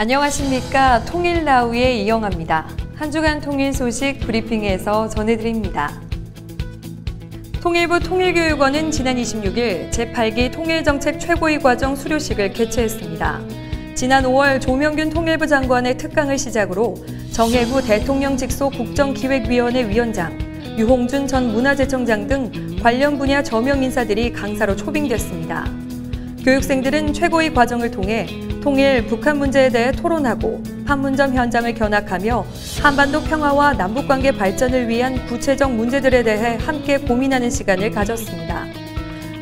안녕하십니까. 통일나우의 이영아입니다. 한 주간 통일 소식 브리핑에서 전해드립니다. 통일부 통일교육원은 지난 26일 제8기 통일정책 최고위 과정 수료식을 개최했습니다. 지난 5월 조명균 통일부 장관의 특강을 시작으로 정혜구 대통령 직속 국정기획위원회 위원장, 유홍준 전 문화재청장 등 관련 분야 저명 인사들이 강사로 초빙됐습니다. 교육생들은 최고위 과정을 통해 통일 북한 문제에 대해 토론하고 판문점 현장을 견학하며 한반도 평화와 남북관계 발전을 위한 구체적 문제들에 대해 함께 고민하는 시간을 가졌습니다.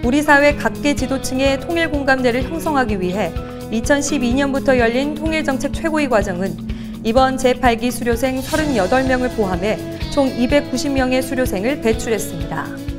우리 사회 각계 지도층의 통일 공감대를 형성하기 위해 2012년부터 열린 통일정책 최고위 과정은 이번 제8기 수료생 38명을 포함해 총 290명의 수료생을 배출했습니다.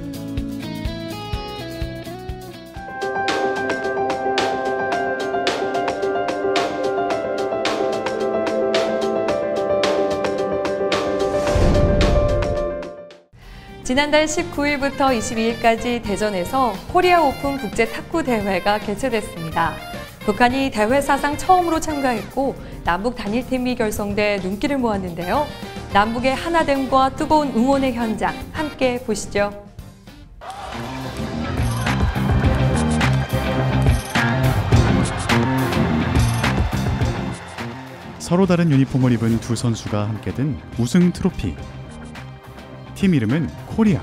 지난달 19일부터 22일까지 대전에서 코리아 오픈 국제 탁구 대회가 개최됐습니다. 북한이 대회 사상 처음으로 참가했고 남북 단일팀이 결성돼 눈길을 모았는데요. 남북의 하나됨과 뜨거운 응원의 현장 함께 보시죠. 서로 다른 유니폼을 입은 두 선수가 함께 든 우승 트로피. 팀 이름은 코리아.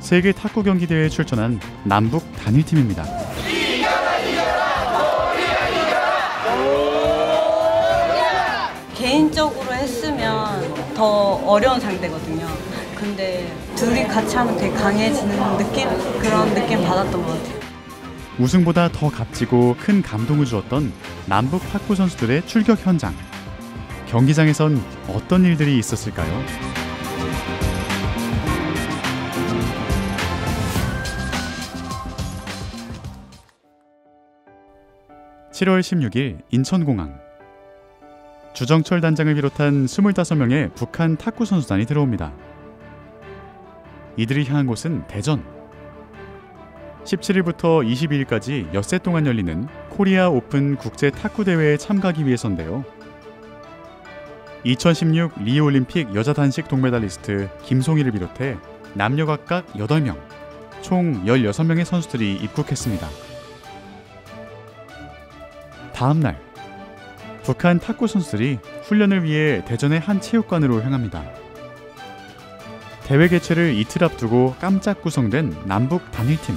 세계 탁구 경기 대회에 출전한 남북 단일팀입니다. 개인적으로 했으면 더 어려운 상대거든요. 근데 둘이 같이 하면 되게 강해지는 느낌? 그런 느낌 받았던 것 같아요. 우승보다 더 값지고 큰 감동을 주었던 남북 탁구 선수들의 출격 현장. 경기장에선 어떤 일들이 있었을까요? (7월 16일) 인천공항 주정철 단장을 비롯한 25명의 북한 탁구 선수단이 들어옵니다. 이들이 향한 곳은 대전. 17일부터 22일까지 엿새 동안 열리는 코리아 오픈 국제 탁구 대회에 참가하기 위해서인데요. 2016 리우 올림픽 여자 단식 동메달리스트 김송희를 비롯해 남녀 각각 8명, 총 16명의 선수들이 입국했습니다. 다음 날 북한 탁구 선수들이 훈련을 위해 대전의 한 체육관으로 향합니다. 대회 개최를 이틀 앞두고 깜짝 구성된 남북 단일팀.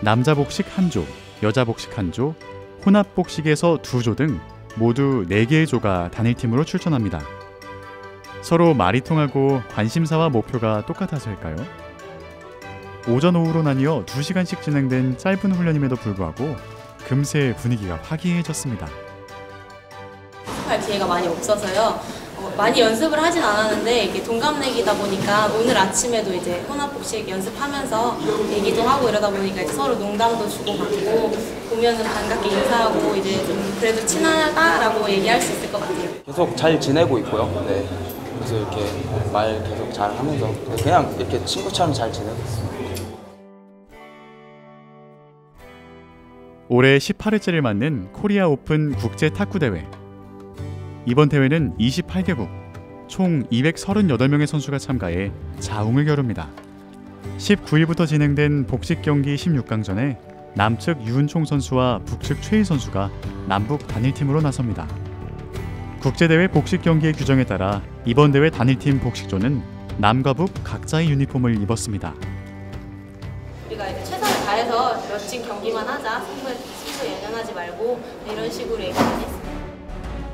남자 복식 한 조, 여자 복식 한 조, 혼합 복식에서 두 조 등 모두 4개의 조가 단일팀으로 출전합니다. 서로 말이 통하고 관심사와 목표가 똑같아서일까요? 오전 오후로 나뉘어 2시간씩 진행된 짧은 훈련임에도 불구하고 금세 분위기가 화기애애졌습니다. 할 기회가 많이 없어서요. 어, 많이 연습을 하진 않았는데 이게 동갑내기다 보니까 오늘 아침에도 이제 혼합복식 연습하면서 얘기도 하고 이러다 보니까 이제 서로 농담도 주고받고 보면은 반갑게 인사하고 이제 좀 그래도 친하다라고 얘기할 수 있을 것 같아요. 계속 잘 지내고 있고요. 네. 그래서 이렇게 말 계속 잘 하면서 그냥 이렇게 친구처럼 잘 지내고 있습니다. 올해 18회째를 맞는 코리아 오픈 국제 탁구 대회. 이번 대회는 28개국 총 238명의 선수가 참가해 자웅을 겨룹니다. 19일부터 진행된 복식 경기 16강전에 남측 유은총 선수와 북측 최희 선수가 남북 단일팀으로 나섭니다. 국제대회 복식 경기의 규정에 따라 이번 대회 단일팀 복식조는 남과 북 각자의 유니폼을 입었습니다. 멋진 경기만 하자 승부에 승부에 연연하지 말고 이런 식으로 얘기 많이 했습니다.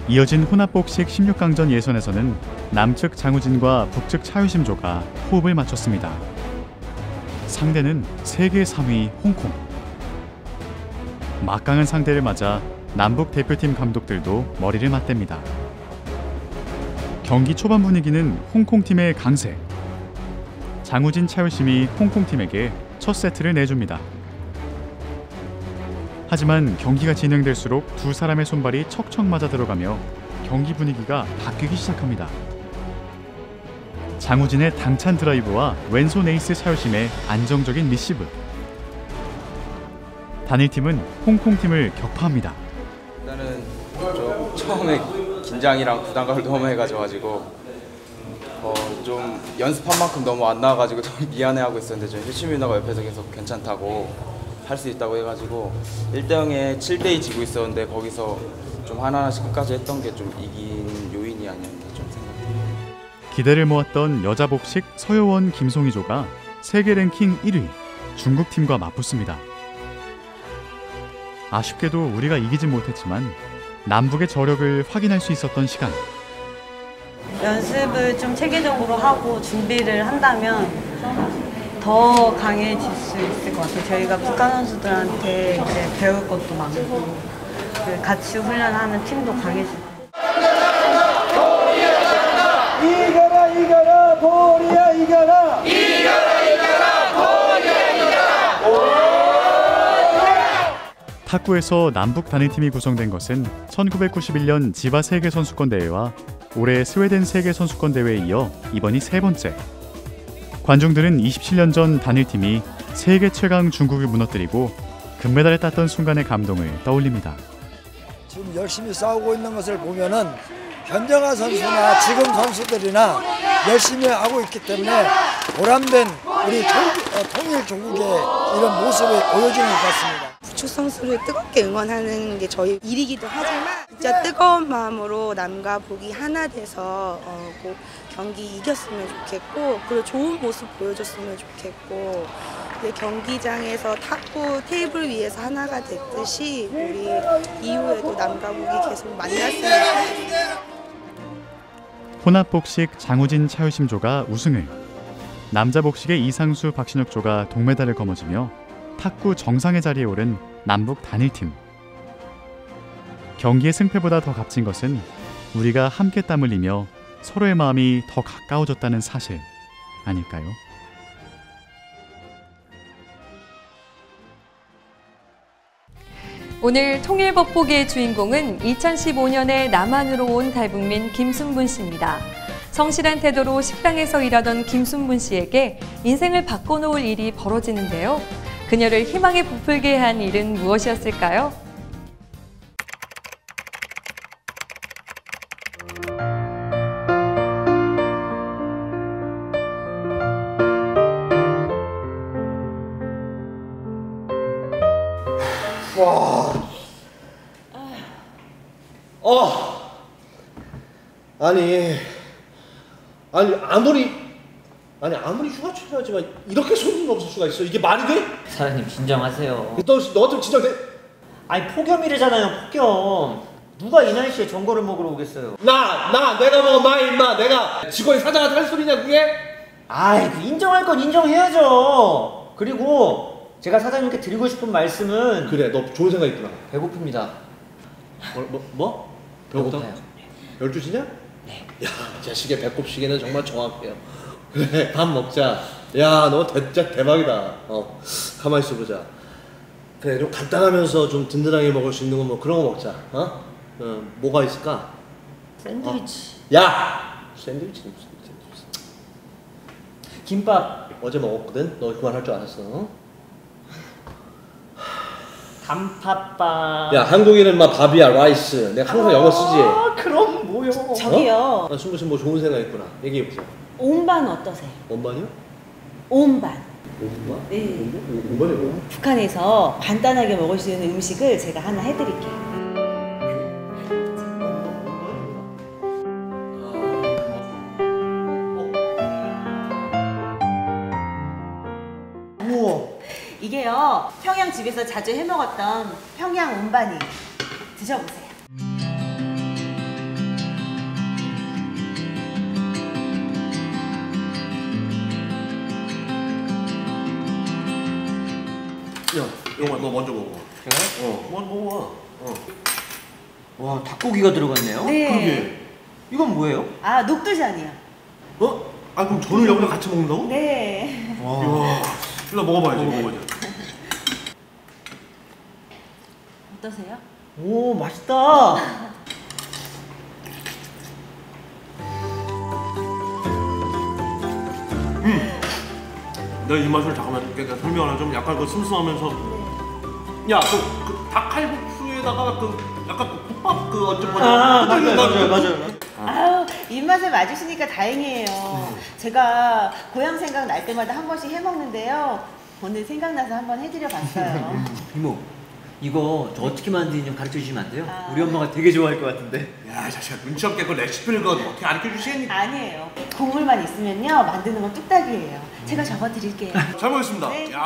이어진 혼합복식 16강전 예선에서는 남측 장우진과 북측 차유심조가 호흡을 맞췄습니다. 상대는 세계 3위 홍콩. 막강한 상대를 맞아 남북 대표팀 감독들도 머리를 맞댑니다. 경기 초반 분위기는 홍콩 팀의 강세. 장우진 차유심이 홍콩 팀에게 첫 세트를 내줍니다. 하지만 경기가 진행될수록 두 사람의 손발이 척척 맞아 들어가며 경기 분위기가 바뀌기 시작합니다. 장우진의 당찬 드라이브와 왼손 에이스 차요심의 안정적인 리시브. 단일팀은 홍콩 팀을 격파합니다. 일단은 좀 처음에 긴장이랑 부담감을 너무 해가지고 어, 좀 연습한 만큼 너무 안 나와가지고 너무 미안해하고 있었는데 저 효심이 누나가 옆에서 계속 괜찮다고 할 수 있다고 해가지고 1대 0에 7대 2 지고 있었는데 거기서 좀 하나하나씩 끝까지 했던 게 좀 이긴 요인이 아니었나 좀 생각해요. 기대를 모았던 여자 복식 서효원 김송희조가 세계 랭킹 1위 중국 팀과 맞붙습니다. 아쉽게도 우리가 이기진 못했지만 남북의 저력을 확인할 수 있었던 시간. 연습을 좀 체계적으로 하고 준비를 한다면 더 강해질 수 있을 것 같아요. 저희가 북한 선수들한테 이제 배울 것도 많고 그 같이 훈련하는 팀도 강해질 이겨라 이겨라 코리아 이겨라 탁구에서 남북 단일팀이 구성된 것은 1991년 지바 세계 선수권 대회와 올해 스웨덴 세계 선수권 대회에 이어 이번이 세 번째. 관중들은 27년 전 단일팀이 세계 최강 중국을 무너뜨리고 금메달을 땄던 순간의 감동을 떠올립니다. 지금 열심히 싸우고 있는 것을 보면은 현정아 선수나 지금 선수들이나 열심히 하고 있기 때문에 보람된 우리 통- 어, 통일 조국의 이런 모습을 보여주는 것 같습니다. 부축 선수를 뜨겁게 응원하는 게 저희 일이기도 하지만 진짜 뜨거운 마음으로 남과 북이 하나 돼서 어, 꼭 경기 이겼으면 좋겠고 그리고 좋은 모습 보여줬으면 좋겠고 경기장에서 탁구 테이블 위에서 하나가 됐듯이 우리 이후에도 남과 북이 계속 만났으면 좋겠어요. 혼합 복식 장우진 차유심조가 우승을, 남자 복식의 이상수 박신혁조가 동메달을 거머쥐며 탁구 정상의 자리에 오른 남북 단일팀. 경기의 승패보다 더 값진 것은 우리가 함께 땀 흘리며 서로의 마음이 더 가까워졌다는 사실 아닐까요? 오늘 통일법보기의 주인공은 2015년에 남한으로 온 탈북민 김순분 씨입니다. 성실한 태도로 식당에서 일하던 김순분 씨에게 인생을 바꿔놓을 일이 벌어지는데요. 그녀를 희망에 부풀게 한 일은 무엇이었을까요? 아니, 아니 아무리 아니 아무리 휴가철이라지만 이렇게 손님 없을 수가 있어? 이게 말이 돼? 사장님 진정하세요. 너너좀 진정돼? 아니 폭염이래잖아요 폭염. 누가 이 날씨에 전골을 먹으러 오겠어요. 나, 나, 내가 먹어, 마, 임마. 내가 직원이 사장한테 할 소리냐, 그게? 아이 그 인정할 건 인정해야죠. 그리고 제가 사장님께 드리고 싶은 말씀은 그래, 너 좋은 생각 있구나. 배고픕니다. 뭐, 뭐, 뭐? 배고프다? 배고파요. 12시냐? 네. 야, 이 자식의 배꼽 시계는 정말 정확해요. 그래, 밥 먹자. 야, 너 진짜 대박이다. 어, 가만히 있어 보자. 그래, 좀 간단하면서 좀 든든하게 먹을 수 있는 거 뭐 그런 거 먹자. 어? 어, 뭐가 있을까? 샌드위치, 야! 샌드위치 무슨 샌드위치. 김밥, 어제 먹었거든? 너 그만 할 줄 알았어. 어? 단팥빵. 야, 한국인은 막 밥이야, 라이스. 내가 항상 영어 쓰지. 아 그럼 뭐요? 저기요. 나 승부 씨뭐 좋은 생각 있구나. 얘기해보자. 온반 어떠세요? 원반이요? 온반. 오분반? 네. 오분반이 뭐야? 북한에서 간단하게 먹을 수 있는 음식을 제가 하나 해드릴게요. 이게요 평양 집에서 자주 해 먹었던 평양 온반이 드셔보세요. 야, 영화 너 먼저 먹어. 제가요? 어, 먼저 먹어봐. 어. 와 닭고기가 들어갔네요. 네. 그러게. 이건 뭐예요? 아 녹두전이요. 어? 아 그럼 전을 여기랑 같이 먹는다고? 네. 와. 일로 먹어봐야지, 먹어봐야지. 어떠세요? 오 맛있다. 내가 이 맛을 잠깐만 그러니까 설명하면 좀 약간 그 슴슴하면서 야, 그, 그 닭칼국수에다가 그 약간 그 국밥 어? 그 어떤 분? 아, 맞아요, 맞아요, 맞아요. 아유 입맛에 맞으시니까 다행이에요. 제가 고향 생각 날 때마다 한 번씩 해 먹는데요. 오늘 생각나서 한번 해드려 봤어요. 이모, 이거 저 어떻게 만드는지 좀 가르쳐 주시면 안 돼요? 아. 우리 엄마가 되게 좋아할 것 같은데. 야, 자식아 눈치 없게 그 레시피를 그거 어떻게 가르쳐 주시니? 아니에요. 국물만 있으면요 만드는 건 뚝딱이에요. 제가 적어 드릴게요. 잘 먹겠습니다. 네. 야,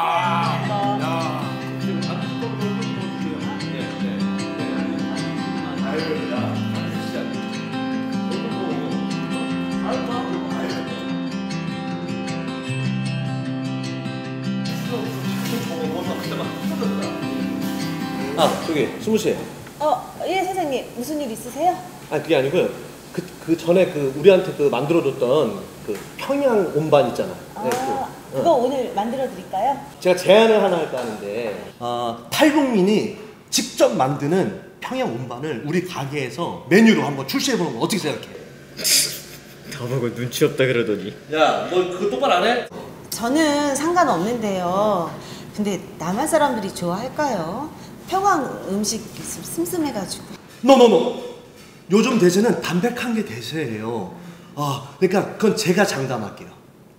야. 아, 저기 수무 씨. 어, 예 선생님 무슨 일 있으세요? 아 그게 아니고요. 그, 그 전에 그 우리한테 그 만들어줬던 그 평양 온반 있잖아. 네, 아, 그, 그거 어. 오늘 만들어 드릴까요? 제가 제안을 하나 할까 하는데 어, 탈북민이 직접 만드는 평양 온반을 우리 가게에서 메뉴로 한번 출시해보는 거 어떻게 생각해? 저보고 눈치 없다 그러더니. 야, 너 그거 똑바로 안 해? 저는 상관없는데요. 근데 남한 사람들이 좋아할까요? 평양 음식 슴슴해가지고. 노노노. 요즘 대세는 담백한 게 대세예요. 아, 그러니까 그건 제가 장담할게요.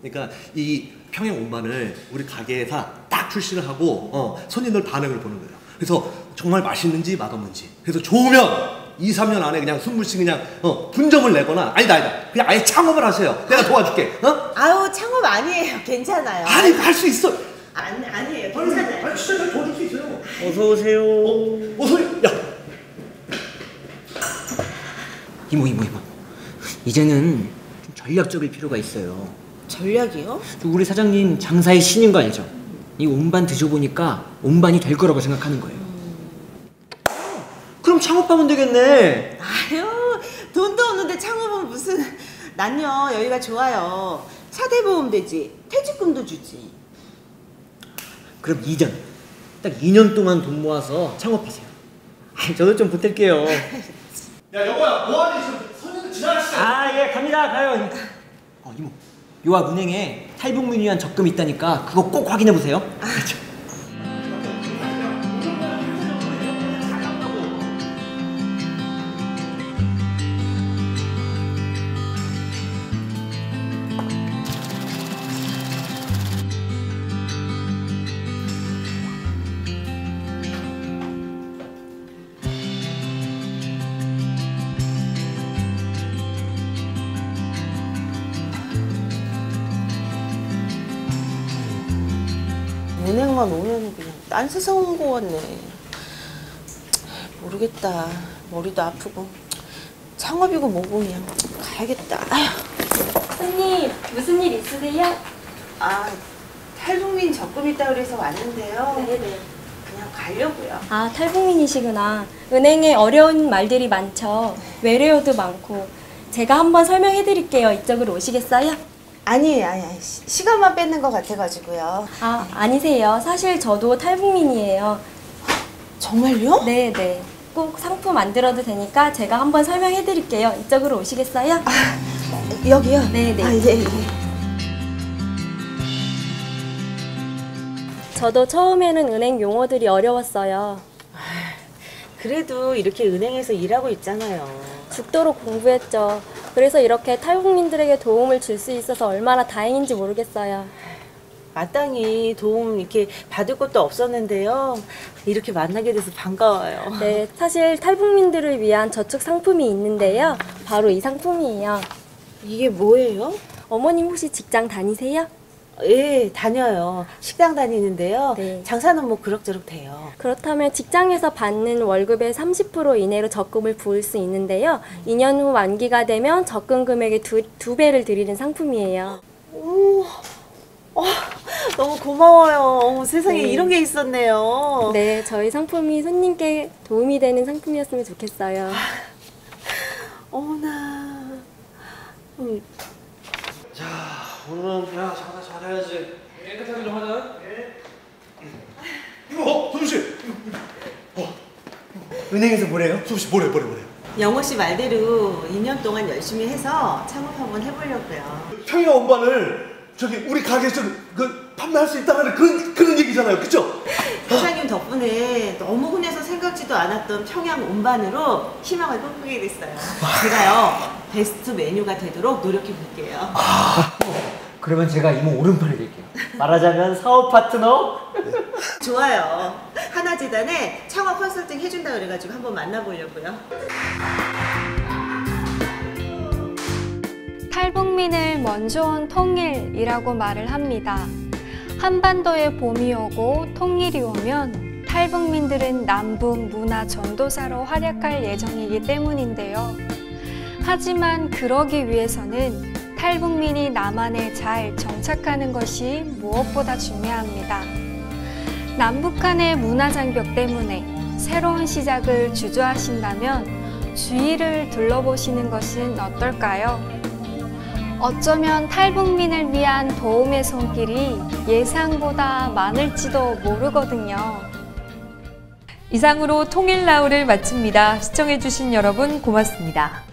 그러니까 이 평양 온반을 우리 가게에서 딱 출시를 하고 어, 손님들 반응을 보는 거예요. 그래서 정말 맛있는지 맛없는지. 그래서 좋으면 2, 3년 안에 그냥 숨물씩 그냥 어, 분점을 내거나 아니다 아니다. 그냥 아예 창업을 하세요. 내가 도와줄게. 어? 아우 창업 아니에요. 괜찮아요. 아니 할 수 있어. 안, 아니에요. 괜찮아요. 아니 진짜 도와줄 수 있어요. 어서 오세요. 어, 소리. 야, 이모, 이모, 이모. 이제는 좀 전략적일 필요가 있어요. 전략이요? 우리 사장님 장사의 신인 거 알죠? 이 온반 드셔보니까 온반이 될 거라고 생각하는 거예요. 그럼 창업하면 되겠네. 아유 돈도 없는데 창업은 무슨 난요 여기가 좋아요. 사대보험 되지. 퇴직금도 주지. 그럼 2년. 딱 2년 동안 돈 모아서 창업하세요. 아, 저도 좀 보탤게요. 야 여보야 뭐하니 지금 손님들 지나가시죠. 아, 예, 갑니다. 가요. 어, 이모. 요앞 은행에 탈북민 위한 적금 있다니까 그거 꼭 확인해 보세요. 은행만 오면 그냥 딴 세상 온 거 같네. 모르겠다. 머리도 아프고. 창업이고 뭐고 그냥 가야겠다. 아휴. 손님 무슨 일 있으세요? 아, 탈북민 적금 있다 그래서 왔는데요. 네네. 그냥 가려고요. 아 탈북민이시구나. 은행에 어려운 말들이 많죠. 외래어도 많고. 제가 한번 설명해 드릴게요. 이쪽으로 오시겠어요? 아니, 아니, 아니. 시- 시간만 뺏는 것 같아가지고요. 아 아니세요. 사실 저도 탈북민이에요. 정말요? 네 네. 꼭 상품 만들어도 되니까 제가 한번 설명해 드릴게요. 이쪽으로 오시겠어요? 여기요? 네 네. 아, 예, 예. 저도 처음에는 은행 용어들이 어려웠어요. 그래도 이렇게 은행에서 일하고 있잖아요. 죽도록 공부했죠. 그래서 이렇게 탈북민들에게 도움을 줄 수 있어서 얼마나 다행인지 모르겠어요. 마땅히 도움 이렇게 받을 것도 없었는데요. 이렇게 만나게 돼서 반가워요. 네, 사실 탈북민들을 위한 저축 상품이 있는데요. 바로 이 상품이에요. 이게 뭐예요? 어머님 혹시 직장 다니세요? 예, 다녀요. 식당 다니는데요. 네. 장사는 뭐 그럭저럭 돼요. 그렇다면 직장에서 받는 월급의 30% 이내로 적금을 부을 수 있는데요. 2년 후 만기가 되면 적금 금액의 두, 두 배를 드리는 상품이에요. 오, 어, 너무 고마워요. 어머, 세상에 네. 이런 게 있었네요. 네, 저희 상품이 손님께 도움이 되는 상품이었으면 좋겠어요. 어머나. 음, 자, 오늘은 야 장사 잘해야지. 깨끗하게 좀 하자. 이거 어, 소주 씨. 은행에서 뭐래요? 소주 씨 뭐래 뭐래 뭐래. 영호 씨 말대로 2년 동안 열심히 해서 창업 한번 해보려고요. 평양 온반을 저기 우리 가게에서 그 판매할 수 있다는 그런 그런 얘기잖아요, 그죠? 회장님 덕분에 너무 흔해서 생각지도 않았던 평양 운반으로 희망을 꿈꾸게 됐어요. 제가요 베스트 메뉴가 되도록 노력해 볼게요. 그러면 제가 이모 오른팔이 될게요. 말하자면 사업 파트너? 좋아요. 하나재단에 창업 컨설팅 해준다 그래가지고 한번 만나보려고요. 탈북민을 먼저 온 통일이라고 말을 합니다. 한반도에 봄이 오고 통일이 오면 탈북민들은 남북 문화 전도사로 활약할 예정이기 때문인데요. 하지만 그러기 위해서는 탈북민이 남한에 잘 정착하는 것이 무엇보다 중요합니다. 남북한의 문화 장벽 때문에 새로운 시작을 주저하신다면 주위를 둘러보시는 것은 어떨까요? 어쩌면 탈북민을 위한 도움의 손길이 예상보다 많을지도 모르거든요. 이상으로 통일 나우를 마칩니다. 시청해주신 여러분 고맙습니다.